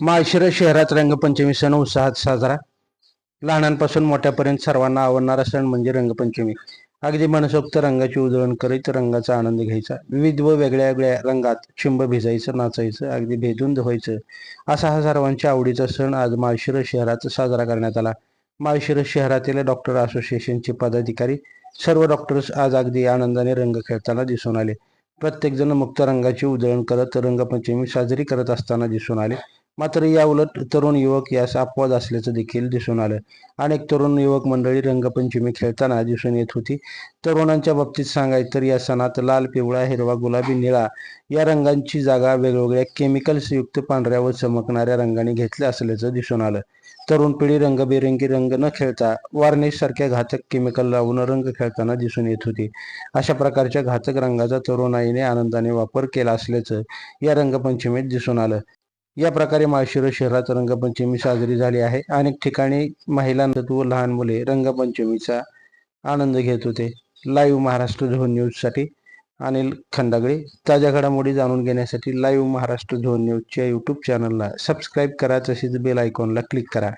माळशिरस शहरात रंगपंचमी सण उत्साहात साजरा. लहानांपासून मोठ्यापर्यंत सर्वांना आवडणारा सण म्हणजे रंगपंचमी. अगदी मनसोक्त रंगाची उधळण करीत रंगाचा आनंद घ्यायचा. विविध व वेगळ्या वेगळ्या रंगात शिंब भिजायचं नाचायचं अगदी भेदून धुवायचं. असा हा सर्वांच्या आवडीचा सण आज माळशिरस शहरात साजरा करण्यात आला. माळशिरस शहरातील डॉक्टर असोसिएशनचे पदाधिकारी सर्व डॉक्टर्स आज अगदी आनंदाने रंग खेळताना दिसून आले. प्रत्येकजण मुक्त रंगाची उधळण करत रंगपंचमी साजरी करत असताना दिसून आले. मात्र या उलट तरुण युवक यास अपवाद असल्याचं देखील दिसून आलं. अनेक तरुण युवक मंडळी रंगपंचमी खेळताना दिसून येत होती. तरुणांच्या बाबतीत सांगायचं तर या सणात लाल पिवळा हिरवा गुलाबी निळा या रंगांची जागा वेगवेगळ्या केमिकल्स युक्त पांढऱ्या व चमकणाऱ्या रंगाने घेतल्या असल्याचं दिसून आलं. तरुण पिढी रंगबेरंगी रंग न खेळता वार्निश सारख्या घातक केमिकल लावून रंग खेळताना दिसून येत होती. अशा प्रकारच्या घातक रंगाचा तरुणाईने आनंदाने वापर केला असल्याचं या रंगपंचमीत दिसून आलं. या प्रकारे माळशिरस शहरात रंगपंचमी साजरी झाली आहे. अनेक ठिकाणी महिला व लहान मुले रंगपंचमीचा आनंद घेत होते. लाईव्ह महाराष्ट्र झोन न्यूजसाठी अनिल खंडागळे. ताज्या घडामोडी जाणून घेण्यासाठी लाईव्ह महाराष्ट्र झोन न्यूजच्या यूट्यूब चॅनलला सबस्क्राईब करा. तसेच बेल आयकॉनला क्लिक करा.